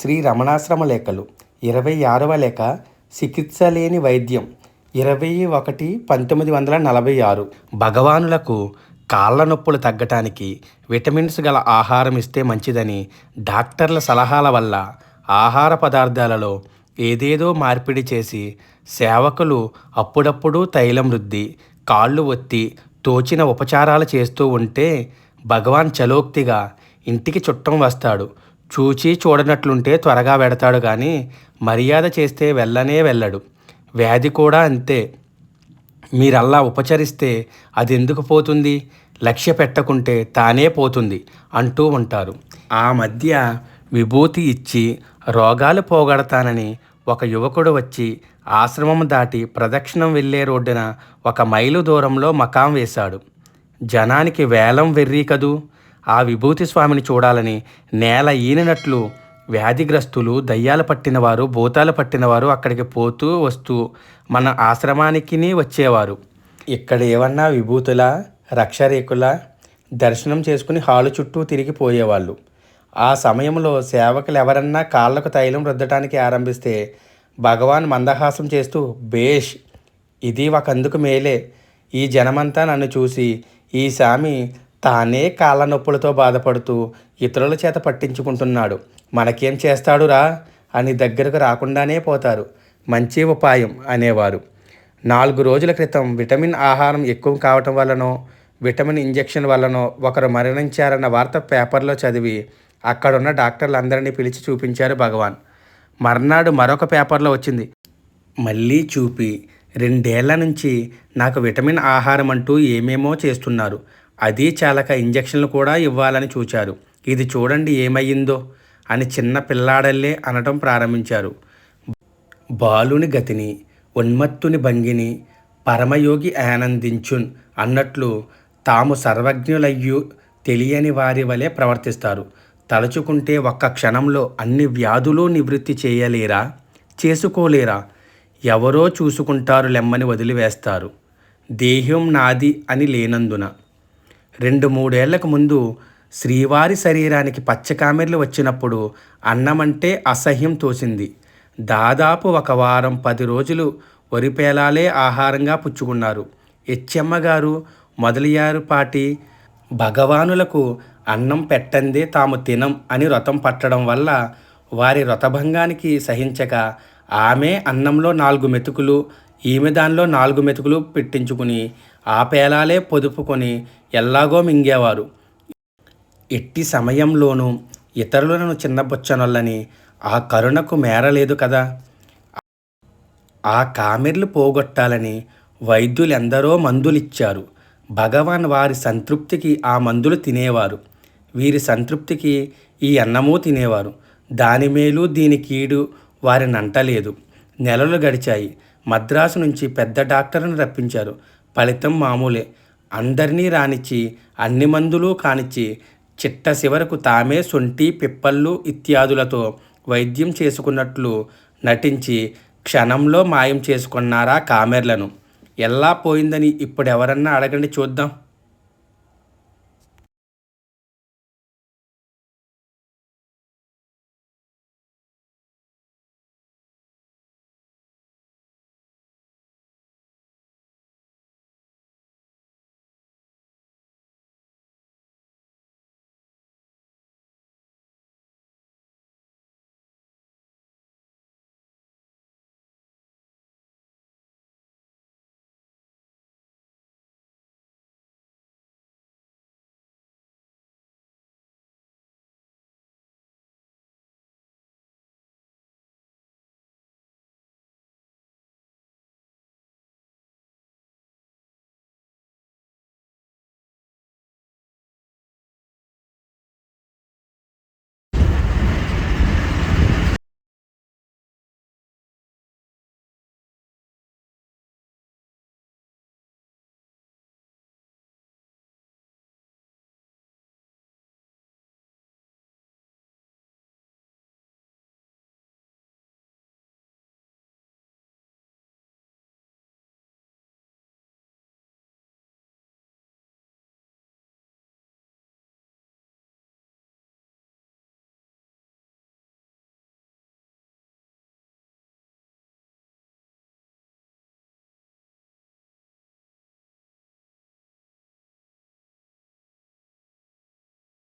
శ్రీ రమణాశ్రమ లేఖలు. ఇరవై ఆరవ లేఖ చికిత్స లేని వైద్యం. ఇరవై ఒకటి పంతొమ్మిది వందల నలభై ఆరు. భగవానులకు కాళ్ళ నొప్పులు తగ్గటానికి విటమిన్స్ గల ఆహారం ఇస్తే మంచిదని డాక్టర్ల సలహాల వల్ల ఆహార పదార్థాలలో ఏదేదో మార్పిడి చేసి సేవకులు అప్పుడప్పుడు తైలం రుద్ది కాళ్ళు ఒత్తి తోచిన ఉపచారాలు చేస్తూ ఉంటే భగవాన్ చలోక్తిగా ఇంటికి చుట్టం వస్తాడు. చూచి చూడనట్లుంటే త్వరగా వెడతాడు కానీ మర్యాద చేస్తే వెళ్ళనే వెళ్ళడు. వ్యాధి కూడా అంతే. మీరల్లా ఉపచరిస్తే అది ఎందుకు పోతుంది? లక్ష్య పెట్టకుంటే తానే పోతుంది అంటూ ఉంటారు. ఆ మధ్య విభూతి ఇచ్చి రోగాలు పోగొడతానని ఒక యువకుడు వచ్చి ఆశ్రమం దాటి ప్రదక్షిణం వెళ్ళే రోడ్డున ఒక మైలు దూరంలో మకాం వేశాడు. జనానికి వేలం వెర్రీ కదూ? ఆ విభూతి స్వామిని చూడాలని నేల ఈనినట్లు వ్యాధిగ్రస్తులు దయ్యాలు పట్టినవారు భూతాలు పట్టినవారు అక్కడికి పోతూ వస్తూ మన ఆశ్రమానికి వచ్చేవారు. ఇక్కడ ఏమన్నా విభూతుల రక్షరేకుల దర్శనం చేసుకుని హాలు చుట్టూ తిరిగిపోయేవాళ్ళు ఆ సమయంలో సేవకులు ఎవరన్నా కాళ్ళకు తైలం రుద్దటానికి ఆరంభిస్తే భగవాన్ మందహాసం చేస్తూ బేష్ ఇది ఒకందుకు మేలే. ఈ జనమంతా నన్ను చూసి ఈ స్వామి తానే కాళ్ళ నొప్పులతో బాధపడుతూ ఇతరుల చేత పట్టించుకుంటున్నాడు. మనకేం చేస్తాడురా? అని దగ్గరకు రాకుండానే పోతారు. మంచి ఉపాయం అనేవారు. నాలుగు రోజుల క్రితం విటమిన్ ఆహారం ఎక్కువ కావటం వల్లనో విటమిన్ ఇంజెక్షన్ వల్లనో ఒకరు మరణించారన్న వార్త పేపర్లో చదివి అక్కడున్న డాక్టర్లందరినీ పిలిచి చూపించారు భగవాన్. మర్నాడు మరొక పేపర్లో వచ్చింది. మళ్ళీ చూపి రెండేళ్ళ నుంచి నాకు విటమిన్ ఆహారం అంటూ ఏమేమో చేస్తున్నారు. అదీ చాలక ఇంజక్షన్లు కూడా ఇవ్వాలని చూచారు. ఇది చూడండి ఏమయ్యిందో అని చిన్న పిల్లాడల్లే అనటం ప్రారంభించారు. బాలుని గతిని ఉన్మత్తుని భంగిని పరమయోగి ఆనందించున్ అన్నట్లు తాము సర్వజ్ఞులయ్యు తెలియని వారి వలె ప్రవర్తిస్తారు. తలుచుకుంటే ఒక్క క్షణంలో అన్ని వ్యాధులు నివృత్తి చేయలేరా? చేసుకోలేరా? ఎవరో చూసుకుంటారు లెమ్మని వదిలివేస్తారు. దేహం నాది అని లేనందున రెండు మూడేళ్ళకు ముందు శ్రీవారి శరీరానికి పచ్చకామెర్లు వచ్చినప్పుడు అన్నమంటే అసహ్యం తోసింది. దాదాపు ఒక వారం పది రోజులు వరిపేలాలే ఆహారంగా పుచ్చుకున్నారు. ఎచ్చమ్మ గారు మొదలయ్యారు పాటి భగవానులకు అన్నం పెట్టందే తాము తినం అని వ్రతం పట్టడం వల్ల వారి వ్రతభంగానికి సహించక ఆమె అన్నంలో నాలుగు మెతుకులు ఈమె దానిలో నాలుగు మెతుకులు పెట్టించుకుని ఆ పేలాలే పొదుపుకొని ఎల్లాగో మింగేవారు. ఎట్టి సమయంలోనూ ఇతరులను చిన్నబుచ్చనొల్లని ఆ కరుణకు మేరలేదు కదా. ఆ కామెర్లు పోగొట్టాలని వైద్యులెందరో మందులిచ్చారు. భగవాన్ వారి సంతృప్తికి ఆ మందులు తినేవారు. వీరి సంతృప్తికి ఈ అన్నము తినేవారు. దాని మేలు దీని కీడు వారిని అంటలేదు నెలలు గడిచాయి. మద్రాసు నుంచి పెద్ద డాక్టర్ను రప్పించారు. ఫలితం మామూలే. అందరినీ రానిచ్చి అన్ని మందులు కానిచ్చి చిట్ట చివరకు తామే సొంటి పిప్పళ్ళు ఇత్యాదులతో వైద్యం చేసుకున్నట్లు నటించి క్షణంలో మాయం చేసుకున్నారా కామెర్లను. ఎలా పోయిందని ఇప్పుడు ఎవరన్నా అడగండి చూద్దాం.